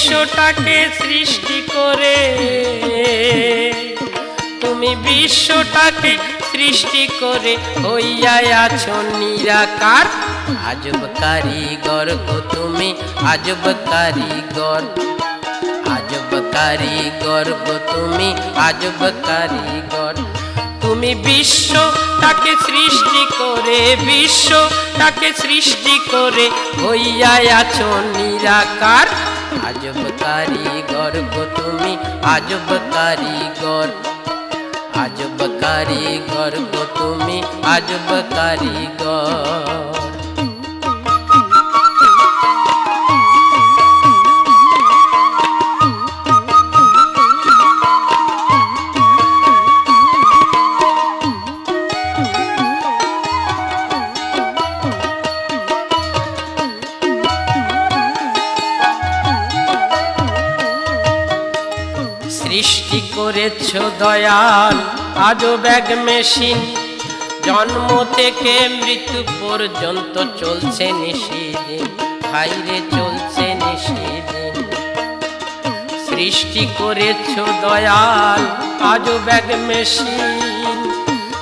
বিশ্বটাকে সৃষ্টি করে। তুমি বিশ্বটাকে সৃষ্টি করে হইয়া আছো নিরাকার। আজব কারিগর গো তুমি আজব কারিগর আজব কারিগর গো তুমি আজব কারিগর তুমি বিশ্বটাকে সৃষ্টি করে বিশ্ব তাকে সৃষ্টি করে হইয়া আছো নিরাকার। আজব কারিগর গো তুমি আজব কারিগর আজব কারিগর গো তুমি আজব কারিগর। সৃষ্টি করেছ দয়াল। আজও ব্যাগ মেশিন। জন্ম থেকে মৃত্যু পর্যন্ত চলছে নিষিদিন। হাইরে চলছে নিষিদিন। সৃষ্টি করেছ দয়াল, আজও ব্যাগ মেশিন।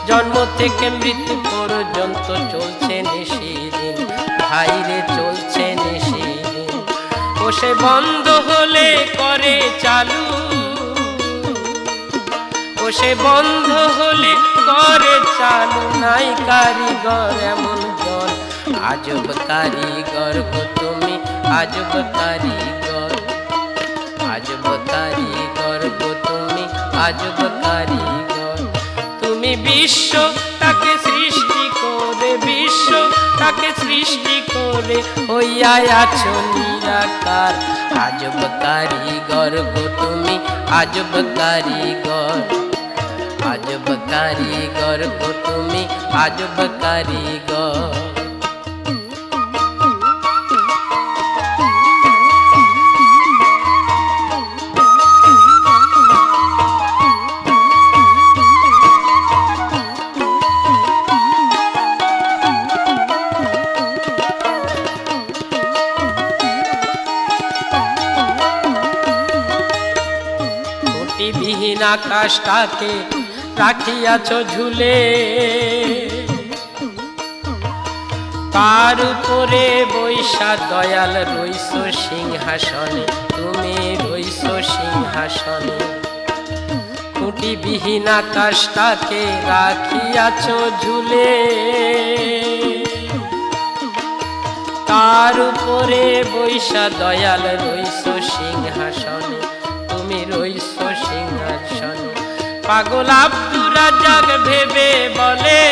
জন্ম থেকে মৃত্যু পর্যন্ত চলছে নিষিদিন। হাইরে চলছে নিষিদিন। বসে বন্ধ হলে করে চালু। বসে বন্ধ হলে করে চালু নাই কারিগর, এমন জন আজব কারিগর গো তুমি, আজব কারিগর। আজব কারিগর গো তুমি, আজব কারিগর। তুমি বিশ্ব তাকে সৃষ্টি করে, বিশ্ব তাকে সৃষ্টি করে হইয়া আছো নিরাকার। আজব কারিগর গো তুমি, আজব কারিগর। আজব কারিগর গো তুমি আজব কারিগর খুঁটিবিহীন আকাশটাকে রাখিয়াছ ঝুলে। তার উপরে বৈশা দয়াল রইস সিংহাসনে? তুমি রইস সিংহাসনে। খুঁটিবিহীন আকাশটাকে রাখিয়াছ ঝুলে। তার উপরে বৈশা দয়াল রইস সিংহাসনে। তুমি রইস সিংহাসনে। পাগল আব্দুর রাজাক ভেবে বলে।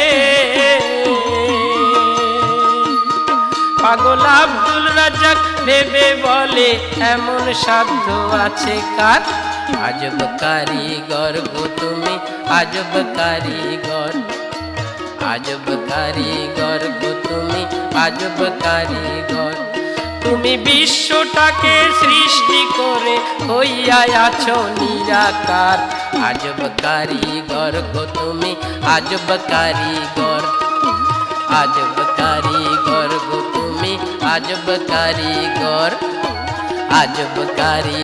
পাগল আব্দুল রাজাক ভেবে বলে, এমন সাধ্য আছে কার? আজব কারিগর গো তুমি, আজব কারিগর। আজব কারিগর গো তুমি, আজব কারিগর। তুমি বিশ্বটাকে সৃষ্টি করে হইয়া আছো নিরাকার। আজব কারিগর গো তুমি, আজব কারিগর। আজব কারিগর গো তুমি, আজব কারিগর। আজব কারি